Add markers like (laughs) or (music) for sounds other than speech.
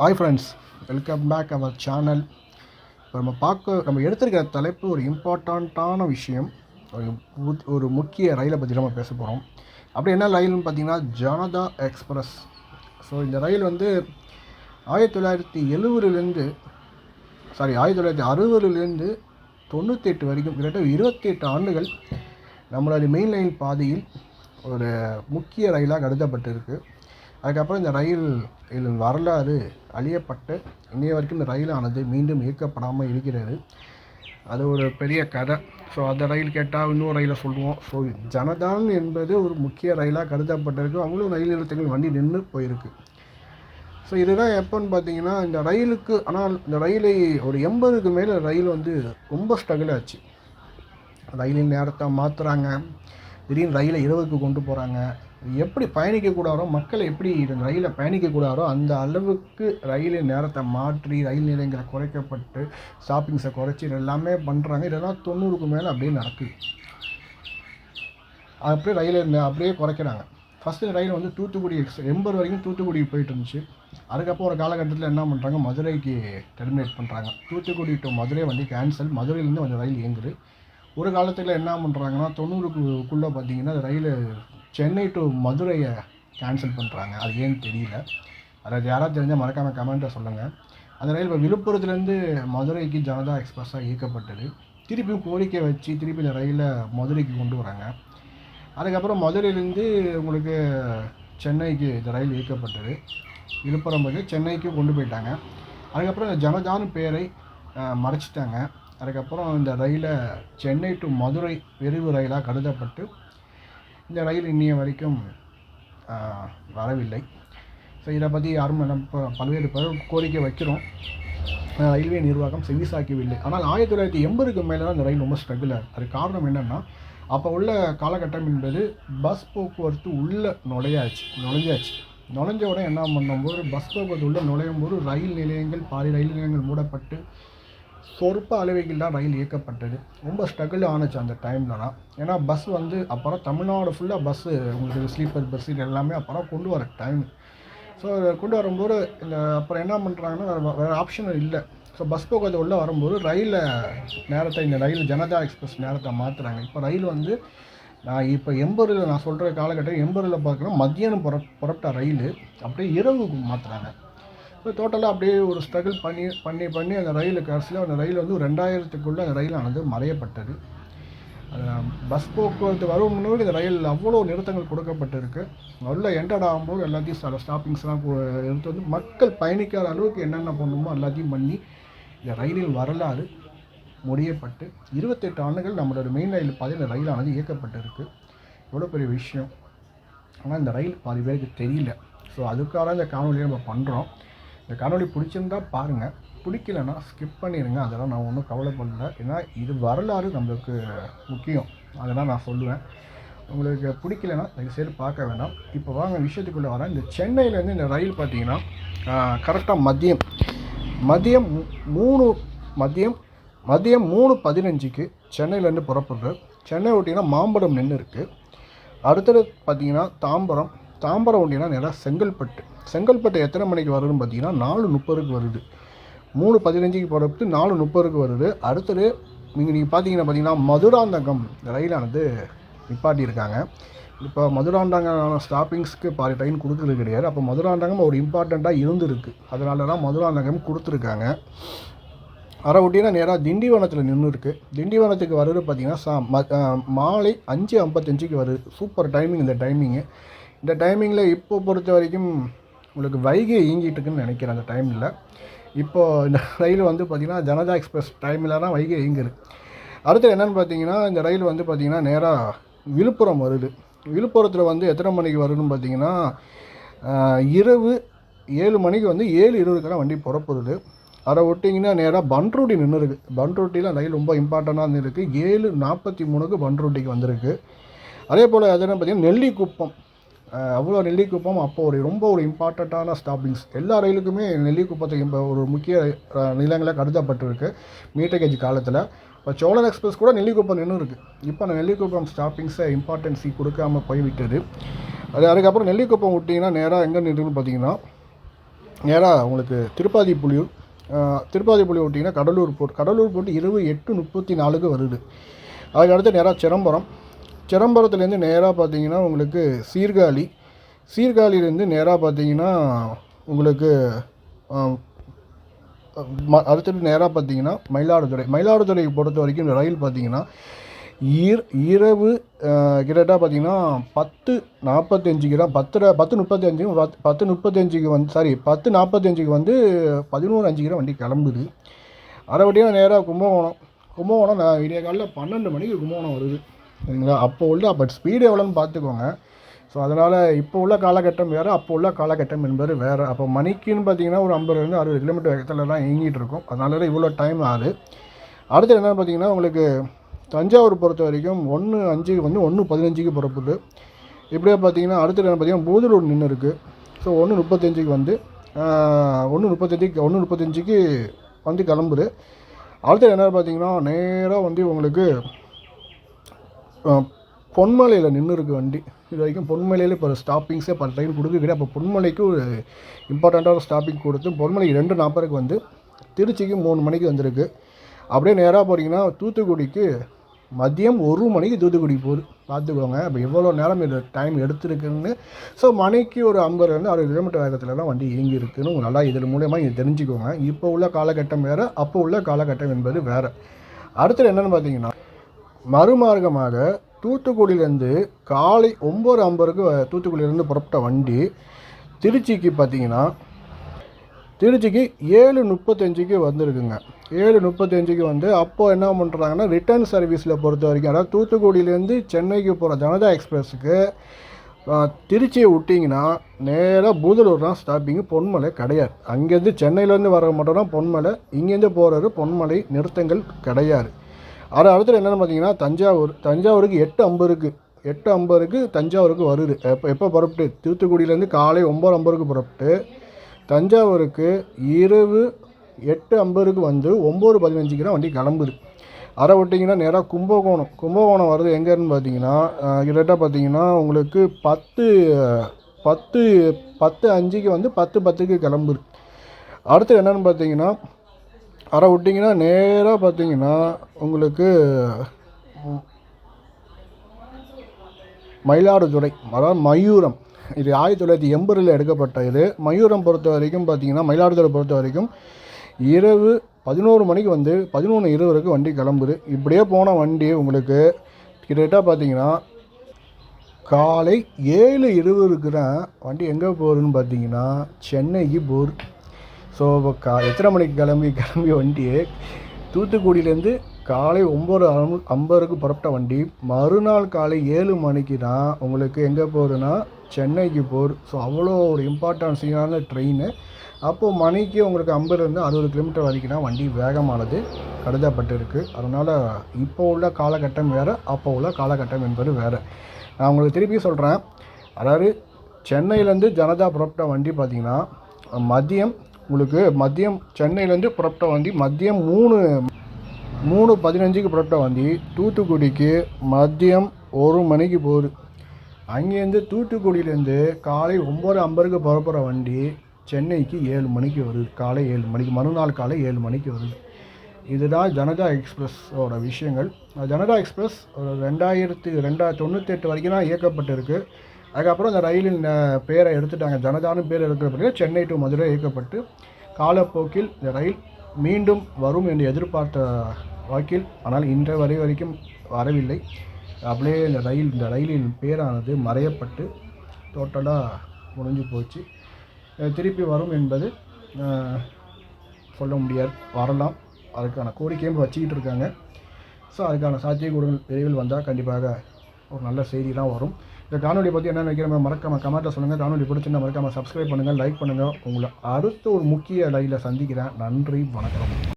Hi friends welcome back our channel இப்போ நம்ம பார்க்க நம்ம எடுத்திருக்கிற தலைப்பு ஒரு இம்பார்ட்டண்ட்டான விஷயம். ஒரு ஒரு முக்கிய ரயிலை பற்றி நம்ம பேச போகிறோம் அப்படி என்ன ரயில்னு பார்த்தீங்கன்னா ஜனதா எக்ஸ்பிரஸ். ஸோ இந்த ரயில் வந்து ஆயிரத்தி தொள்ளாயிரத்தி எழுபதுலேருந்து சாரி ஆயிரத்தி தொள்ளாயிரத்தி அறுபதுலேருந்து தொண்ணூற்றி எட்டு வரைக்கும் கிட்டத்தட்ட இருபத்தி எட்டு ஆண்டுகள் நம்மளோட மெயின் லைன் பாதையில் ஒரு முக்கிய ரயிலாக கருதப்பட்டிருக்கு. அதுக்கப்புறம் இந்த ரயில் இதில் வரலாறு அழியப்பட்டு இன்றைய வரைக்கும் இந்த ரயிலானது மீண்டும் இயக்கப்படாமல் இருக்கிறது. அது ஒரு பெரிய கதை. ஸோ அந்த ரயில் கேட்டால் இன்னொரு ரயிலை சொல்லுவோம். ஸோ ஜனதான் என்பது ஒரு முக்கிய ரயிலாக கருதப்பட்டிருக்கு. அவங்களும் ரயில் நிறுத்தங்கள் வண்டி நின்று போயிருக்கு. ஸோ இதுதான் எப்போன்னு பார்த்தீங்கன்னா இந்த ரயிலுக்கு ஆனால் இந்த ரயிலை ஒரு எண்பதுக்கு மேலே ரயில் வந்து ரொம்ப ஸ்ட்ரகிள் ஆச்சு. ரயிலின் நேரத்தை மாற்றுறாங்க திடீர்னு ரயிலை இரவுக்கு கொண்டு போகிறாங்க எப்படி பயணிக்கக்கூடாதோ மக்களை எப்படி இந்த பயணிக்கக்கூடாரோ பயணிக்கக்கூடாதோ அந்த அளவுக்கு ரயிலின் நேரத்தை மாற்றி ரயில் நிலையங்களை குறைக்கப்பட்டு ஸ்டாப்பிங்ஸை குறைச்சி இது எல்லாமே பண்ணுறாங்க இதெல்லாம் தொண்ணூறுக்கு மேலே அப்படியே நடக்குது. அப்படியே ரயில் அப்படியே குறைக்கிறாங்க. ஃபஸ்ட்டு ரயில் வந்து தூத்துக்குடி எக்ஸ் எண்பது வரைக்கும் தூத்துக்குடி போயிட்டு இருந்துச்சு. அதுக்கப்புறம் ஒரு காலகட்டத்தில் என்ன பண்ணுறாங்க மதுரைக்கு டெர்மினேட் பண்ணுறாங்க தூத்துக்குடி டு மதுரை வந்து கேன்சல் மதுரையிலேருந்து கொஞ்சம் ரயில் இயங்குது. ஒரு காலத்தில் என்ன பண்ணுறாங்கன்னா தொண்ணூறுக்குள்ளே பார்த்தீங்கன்னா ரயில் சென்னை டு மதுரையை கேன்சல் பண்ணுறாங்க அது ஏன்னு தெரியல. அதாவது யாராவது தெரிஞ்சால் மறக்காமல் கமெண்ட்டை சொல்லுங்கள் அந்த ரயில் இப்போ விழுப்புரத்துலேருந்து மதுரைக்கு ஜனதா எக்ஸ்பிரஸாக இயக்கப்பட்டது. திருப்பியும் கோரிக்கை வச்சு திருப்பி இந்த ரயிலை மதுரைக்கு கொண்டு வராங்க. அதுக்கப்புறம் மதுரையிலேருந்து உங்களுக்கு சென்னைக்கு இந்த ரயில் இயக்கப்பட்டது. விழுப்புரம் வந்து சென்னைக்கு கொண்டு போயிட்டாங்க. அதுக்கப்புறம் இந்த ஜனதான்னு பேரை மறைச்சிட்டாங்க. அதுக்கப்புறம் இந்த ரயிலை சென்னை டு மதுரை விரைவு ரயிலாக கருதப்பட்டு இந்த ரயில் இன்னைய வரைக்கும் வரவில்லை. ஸோ இதை பற்றி யாரும் நம்ம ப- பல்வேறு கோரிக்கை வைக்கிறோம். ரயில்வே நிர்வாகம் செவிசாக்கவில்லை ஆனால் ஆயிரத்தி தொள்ளாயிரத்தி எண்பதுக்கு மேலே தான் இந்த ரயில் ரொம்ப ஸ்ட்ரகிளாக இருக்குது அதுக்கு காரணம் என்னென்னா அப்போ உள்ள காலகட்டம் என்பது பஸ் போக்குவரத்து உள்ளே நுழையாச்சு நுழைஞ்சாச்சு. நுழைஞ்ச உடனே என்ன பண்ணும்போது பஸ் போக்குவரத்து உள்ளே நுழையும் போது ரயில் நிலையங்கள் பாதி ரயில் நிலையங்கள் மூடப்பட்டு சொற்ப அளவையில் தான் ரயில் இயக்கப்பட்டது. ரொம்ப ஸ்ட்ரகிள் ஆணுச்சு அந்த டைம்லலாம் ஏன்னா பஸ் வந்து அப்புறம் தமிழ்நாடு ஃபுல்லாக பஸ்ஸு உங்களுக்கு ஸ்லீப்பர் பஸ் இது எல்லாமே அப்புறம் கொண்டு வர டைம் ஸோ கொண்டு வரும்போது இந்த அப்புறம் என்ன பண்ணுறாங்கன்னா வேறு வேறு ஆப்ஷன் இல்லை. ஸோ பஸ் போக்குவரத்து உள்ளே வரும்போது ரயிலில் நேரத்தை இந்த ரயில் ஜனதா எக்ஸ்பிரஸ் நேரத்தை மாற்றுறாங்க இப்போ ரயில் வந்து நான் இப்போ எண்பதில் நான் சொல்கிற காலகட்டம் எண்பதில் பார்க்குறோம் மத்தியானம் புற புறப்பட்ட ரயில் அப்படியே இரவுக்கு மாற்றுறாங்க இப்போ டோட்டலாக அப்படியே ஒரு ஸ்ட்ரகிள் பண்ணி பண்ணி பண்ணி அந்த ரயில் கடைசியில் அந்த ரயில் வந்து ரெண்டாயிரத்துக்குள்ளே அந்த ரயிலானது மறையப்பட்டது. பஸ் போக்குவரத்து வரும் முன்னாடி இந்த ரயில் அவ்வளோ நிறுத்தங்கள் கொடுக்கப்பட்டிருக்கு. உள்ள என்டர் ஆகும்போது எல்லாத்தையும் சில ஸ்டாப்பிங்ஸ்லாம் எடுத்து வந்து மக்கள் பயணிக்காத அளவுக்கு என்னென்ன பண்ணணுமோ எல்லாத்தையும் பண்ணி இந்த ரயிலின் வரலாறு முடியப்பட்டு இருபத்தெட்டு ஆண்டுகள் நம்மளோட மெயின் ரயில் பாதையில் இந்த ரயிலானது இயக்கப்பட்டிருக்கு. எவ்வளோ பெரிய விஷயம். ஆனால் இந்த ரயில் பாதி பேருக்கு தெரியல. ஸோ அதுக்காக இந்த காணொலியை நம்ம பண்ணுறோம் இந்த காணொலி பிடிச்சிருந்தா பாருங்கள் பிடிக்கலன்னா ஸ்கிப் பண்ணிடுங்க அதெல்லாம் நான் ஒன்றும் கவலைப்படல. ஏன்னா இது வரலாறு நம்மளுக்கு முக்கியம். அதெல்லாம் நான் சொல்லுவேன். உங்களுக்கு பிடிக்கலன்னா தயவுசெய்து பார்க்க வேண்டாம் இப்போ வாங்க விஷயத்துக்குள்ளே வரேன். இந்த சென்னையிலேருந்து இந்த ரயில் பார்த்தீங்கன்னா கரெக்டாக மதியம். மதியம் மூணு மதியம் மதியம் மூணு பதினஞ்சுக்கு சென்னையிலேருந்து புறப்படுறது. சென்னை ஒட்டிங்கன்னா மாம்பழம் நின்று இருக்குது அடுத்தது பார்த்தீங்கன்னா தாம்பரம் தாம்பரம் ஒட்டினா நேராக செங்கல்பட்டு. செங்கல்பட்டு எத்தனை மணிக்கு வருதுன்னு பார்த்தீங்கன்னா நாலு முப்பதுக்கு வருது. மூணு பதினஞ்சுக்கு போகிறப்ப நாலு முப்பதுக்கு வருது. அடுத்தது நீங்கள் நீங்கள் பார்த்தீங்கன்னா பார்த்தீங்கன்னா மதுராந்தகம் ரயிலானது நிப்பாட்டியிருக்காங்க. இப்போ மதுராந்தகம் ஸ்டாப்பிங்ஸ்க்கு பாதி ட்ரெயின் கொடுக்குறது கிடையாது. அப்போ மதுராந்தகம் ஒரு இம்பார்ட்டண்ட்டாக இருந்திருக்கு. அதனால தான் மதுராந்தகம் கொடுத்துருக்காங்க. அரை ஒட்டினா நேராக திண்டிவனத்தில் நின்று இருக்கு திண்டிவனத்துக்கு வர்றது பார்த்தீங்கன்னா சா ம மாலை அஞ்சு ஐம்பத்தஞ்சுக்கு வருது. சூப்பர் டைமிங் இந்த டைமிங்கு இந்த டைமிங்கில் இப்போ பொறுத்த வரைக்கும் உங்களுக்கு வைகை இயங்கிட்டு இருக்குன்னு நினைக்கிறேன் அந்த டைமில் இப்போது (laughs) இந்த ரயில் வந்து பார்த்திங்கன்னா ஜனதா எக்ஸ்பிரஸ் டைமில் தான் வைகை இயங்குது. அடுத்து என்னென்னு பார்த்தீங்கன்னா இந்த ரயில் வந்து பார்த்திங்கன்னா நேராக விழுப்புரம் வருது. விழுப்புரத்தில் வந்து எத்தனை மணிக்கு வருதுன்னு பார்த்தீங்கன்னா இரவு ஏழு மணிக்கு வந்து ஏழு இருபதுக்கெல்லாம் வண்டி புறப்படுது. அதை விட்டிங்கன்னா நேராக பன்ரூட்டி நின்று இருக்குது பன்ருட்டியில் ரயில் ரொம்ப இம்பார்ட்டண்டாக இருக்குது ஏழு நாற்பத்தி மூணுக்கு பன்ரூட்டிக்கு வந்திருக்கு. அதே போல் அது பார்த்திங்கன்னா நெல்லிக்குப்பம். அவ்வளோ நெல்லிக்குப்பம் அப்போ ஒரு ரொம்ப ஒரு இம்பார்ட்டண்ட்டான ஸ்டாப்பிங்ஸ் எல்லா ரயிலுக்குமே நெல்லிக்குப்பத்துக்கு ஒரு முக்கிய நிலங்களாக கருதப்பட்டிருக்கு மீட்டர் கேஜ் காலத்தில். இப்போ சோழன் எக்ஸ்பிரஸ் கூட நெல்லிக்குப்பம் நின்று இருக்குது இப்போ அந்த நெல்லிக்குப்பம் ஸ்டாப்பிங்ஸை இம்பார்ட்டன்ஸி கொடுக்காம போய்விட்டது. அது அதுக்கப்புறம் நெல்லிக்குப்பம் விட்டிங்கன்னா நேராக எங்கே நின்றுன்னு பார்த்தீங்கன்னா நேராக உங்களுக்கு திருப்பாதி புலியூர் திருப்பாதி புலியூர் விட்டிங்கன்னா கடலூர் போர்ட் கடலூர் போர்ட் இருபது எட்டு முப்பத்தி நாலுக்கு வருது. அதுக்கடுத்து நேராக சிதம்பரம் சிதம்பரத்துலேருந்து நேராக பார்த்தீங்கன்னா உங்களுக்கு சீர்காழி. சீர்காழியிலேருந்து நேராக பார்த்தீங்கன்னா உங்களுக்கு ம- அடுத்தது நேராக பார்த்தீங்கன்னா மயிலாடுதுறை. மயிலாடுதுறையை பொறுத்த வரைக்கும் இந்த ரயில் பார்த்தீங்கன்னா ஈர் இரவு கிட்டத்தட்ட பார்த்தீங்கன்னா பத்து நாற்பத்தஞ்சுக்கு தான் பத்து பத்து முப்பத்தஞ்சுக்கு பத்து பத்து முப்பத்தஞ்சுக்கு வந்து சாரி பத்து நாற்பத்தஞ்சுக்கு வந்து பதினோரு அஞ்சுக்கு தான் வண்டி கிளம்புது. அதை நேராக கும்பகோணம். கும்பகோணம் நான் விடிய காலையில் பன்னெண்டு மணிக்கு கும்பகோணம் வருது. சரிங்களா? அப்போ உள்ள பட் ஸ்பீடு எவ்வளோன்னு பார்த்துக்கோங்க. ஸோ அதனால் இப்போ உள்ள காலகட்டம் வேறு அப்போ உள்ள காலகட்டம் என்பது வேறு. அப்போ மணிக்குன்னு பார்த்தீங்கன்னா ஒரு ஐம்பதுலேருந்து அறுபது கிலோமீட்டர் வேகத்தில் தான் இயங்கிட்டு இருக்கும் அதனால தான் இவ்வளோ டைம் ஆகுது. அடுத்து என்னென்னு பார்த்தீங்கன்னா உங்களுக்கு தஞ்சாவூர் பொறுத்த வரைக்கும் ஒன்று அஞ்சுக்கு வந்து ஒன்று பதினஞ்சுக்கு புறப்படுது இப்படியே பார்த்தீங்கன்னா அடுத்து என்ன பார்த்தீங்கன்னா பூதலூர் நின்று இருக்குது ஸோ ஒன்று முப்பத்தஞ்சுக்கு வந்து ஒன்று முப்பத்தஞ்சுக்கு ஒன்று முப்பத்தஞ்சுக்கு வந்து கிளம்புது. அடுத்து என்ன பார்த்தீங்கன்னா நேராக வந்து உங்களுக்கு பொன்மலையில் நின்று இருக்கு வண்டி. இது வரைக்கும் பொன்மலையில் இப்போ ஸ்டாப்பிங்ஸே பல ட்ரெயின் கொடுக்குது அப்போ பொன்மலைக்கு ஒரு இம்பார்ட்டண்ட்டான ஸ்டாப்பிங் கொடுத்து பொன்மலைக்கு ரெண்டு நாற்பதுக்கு வந்து திருச்சிக்கு மூணு மணிக்கு வந்திருக்கு. அப்படியே நேராக போகிறீங்கன்னா தூத்துக்குடிக்கு மதியம் ஒரு மணிக்கு தூத்துக்குடி போகுது. பார்த்துக்கோங்க. அப்போ எவ்வளோ நேரம் இது டைம் எடுத்துருக்குன்னு. ஸோ மணிக்கு ஒரு ஐம்பதுலேருந்து அறுபது கிலோமீட்டர் வேகத்தில் தான் வண்டி இயங்கி இருக்குன்னு நல்லா இதன் மூலயமா நீங்கள் தெரிஞ்சுக்கோங்க. இப்போ உள்ள காலகட்டம் வேறு அப்போ உள்ள காலகட்டம் என்பது வேறு. அடுத்தது என்னென்னு பார்த்தீங்கன்னா மறுமார்க்கமாக தூத்துக்குடியிலேருந்து காலை ஒம்பது ஐம்பதுக்கு தூத்துக்குடியிலேருந்து புறப்பட்ட வண்டி திருச்சிக்கு பார்த்தீங்கன்னா திருச்சிக்கு ஏழு முப்பத்தஞ்சுக்கு வந்திருக்குங்க. ஏழு முப்பத்தஞ்சுக்கு வந்து அப்போது என்ன பண்ணுறாங்கன்னா ரிட்டர்ன் சர்வீஸில் பொறுத்த வரைக்கும் அதாவது தூத்துக்குடியிலேருந்து சென்னைக்கு போகிற ஜனதா எக்ஸ்பிரஸுக்கு திருச்சியை விட்டிங்கன்னா நேராக பூதலூர் தான் ஸ்டாப்பிங்கு பொன்மலை கிடையாது. அங்கேருந்து சென்னையிலேருந்து வர மட்டும் தான் பொன்மலை இங்கேருந்து போகிறது பொன்மலை நிறுத்தங்கள் கிடையாது. அரை அடுத்தது என்னென்னு பார்த்தீங்கன்னா தஞ்சாவூர் தஞ்சாவூருக்கு எட்டு ஐம்பதுக்கு எட்டு ஐம்பதுக்கு தஞ்சாவூருக்கு வருது. எப்போ எப்போ புறப்பட்டு? தூத்துக்குடியிலேருந்து காலை ஒம்பது ஐம்பதுக்கு புறப்பட்டு தஞ்சாவூருக்கு இரவு எட்டு ஐம்பதுக்கு வந்து ஒம்பது பதினஞ்சுக்கு தான் வண்டி கிளம்புது. அதை விட்டிங்கன்னா நேராக கும்பகோணம். கும்பகோணம் வர்றது எங்கேருந்து பார்த்தீங்கன்னா கிட்டத்தட்ட பார்த்தீங்கன்னா உங்களுக்கு பத்து பத்து பத்து அஞ்சுக்கு வந்து பத்து பத்துக்கு கிளம்புது. அடுத்து என்னென்னு பார்த்தீங்கன்னா அரை விட்டிங்கன்னா நேராக பார்த்தீங்கன்னா உங்களுக்கு மயிலாடுதுறை அதாவது மயூரம். இது ஆயிரத்தி தொள்ளாயிரத்தி எண்பதில் எடுக்கப்பட்ட இது. மயூரம் பொறுத்த வரைக்கும் பார்த்தீங்கன்னா மயிலாடுதுறை பொறுத்த வரைக்கும் இரவு பதினோரு மணிக்கு வந்து பதினொன்று இருபதுக்கு வண்டி கிளம்புது. இப்படியே போன வண்டி உங்களுக்கு கிட்டத்தட்ட பார்த்தீங்கன்னா காலை ஏழு இருபதுக்கு தான் வண்டி எங்கே போகுதுன்னு பார்த்தீங்கன்னா சென்னைக்கு போகுது. ஸோ இப்போ கா எத்தனை மணிக்கு கிளம்பி கிளம்பி வண்டி? தூத்துக்குடியிலேருந்து காலை ஒம்பது ஐம்பதுக்கு புறப்பட்ட வண்டி. மறுநாள் காலை ஏழு மணிக்கு தான் உங்களுக்கு எங்கே போகுதுன்னா சென்னைக்கு போர் ஸோ அவ்வளோ ஒரு இம்பார்ட்டன்ஸியான ட்ரெயின் அப்போது மணிக்கு உங்களுக்கு ஐம்பதுலேருந்து அறுபது கிலோமீட்டர் வரைக்கும் தான் வண்டி வேகமானது கருதப்பட்டிருக்கு அதனால் இப்போ உள்ள காலகட்டம் வேறு அப்போ உள்ள காலகட்டம் என்பது வேறு. நான் உங்களுக்கு திருப்பி சொல்கிறேன் அதாவது சென்னையிலேருந்து ஜனதா புறப்பட்ட வண்டி பார்த்திங்கன்னா மதியம் உங்களுக்கு மதியம் சென்னையிலேருந்து புறப்பட்ட வண்டி மதியம் மூணு மூணு பதினஞ்சுக்கு புறப்பட்ட வண்டி தூத்துக்குடிக்கு மதியம் ஒரு மணிக்கு போகுது. அங்கேருந்து தூத்துக்குடியிலேருந்து காலை ஒம்பது ஐம்பதுக்கு புறப்படுற வண்டி சென்னைக்கு ஏழு மணிக்கு வருது. காலை ஏழு மணிக்கு மறுநாள் காலை ஏழு மணிக்கு வருது. இதுதான் ஜனதா எக்ஸ்பிரஸோட விஷயங்கள். ஜனதா எக்ஸ்பிரஸ் ஒரு ரெண்டாயிரத்து தொண்ணூற்றி எட்டு வரைக்கும் தான் இயக்கப்பட்டிருக்கு. அதுக்கப்புறம் இந்த ரயிலின் பேரை எடுத்துட்டாங்க. ஜனதானும் பேர் இருக்கிற பிறகு சென்னை டு மதுரை இயக்கப்பட்டு காலப்போக்கில் இந்த ரயில் மீண்டும் வரும் என்று எதிர்பார்த்த வாக்கில் ஆனால் இன்ற வரை வரைக்கும் வரவில்லை. அப்படியே இந்த ரயில் இந்த ரயிலின் பேரானது மறையப்பட்டு டோட்டலாக முடிஞ்சு போச்சு. திருப்பி வரும் என்பது சொல்ல முடியாது. வரலாம். அதுக்கான கோரிக்கையும் வச்சுக்கிட்டு இருக்காங்க. ஸோ அதுக்கான சாத்தியக்கூறுகள் விரைவில் வந்தால் கண்டிப்பாக ஒரு நல்ல செய்திலாம் வரும். இந்த காணொலி பற்றி என்ன நினைக்கிறோம் மறக்காம கமெண்ட்டில் சொல்லுங்கள் காணொலி பிடிச்சிருந்தா மறக்காமல் சப்ஸ்கிரைப் பண்ணுங்கள் லைக் பண்ணுங்கள் உங்களை அடுத்த ஒரு முக்கிய லைவில் சந்திக்கிறேன். நன்றி வணக்கம்.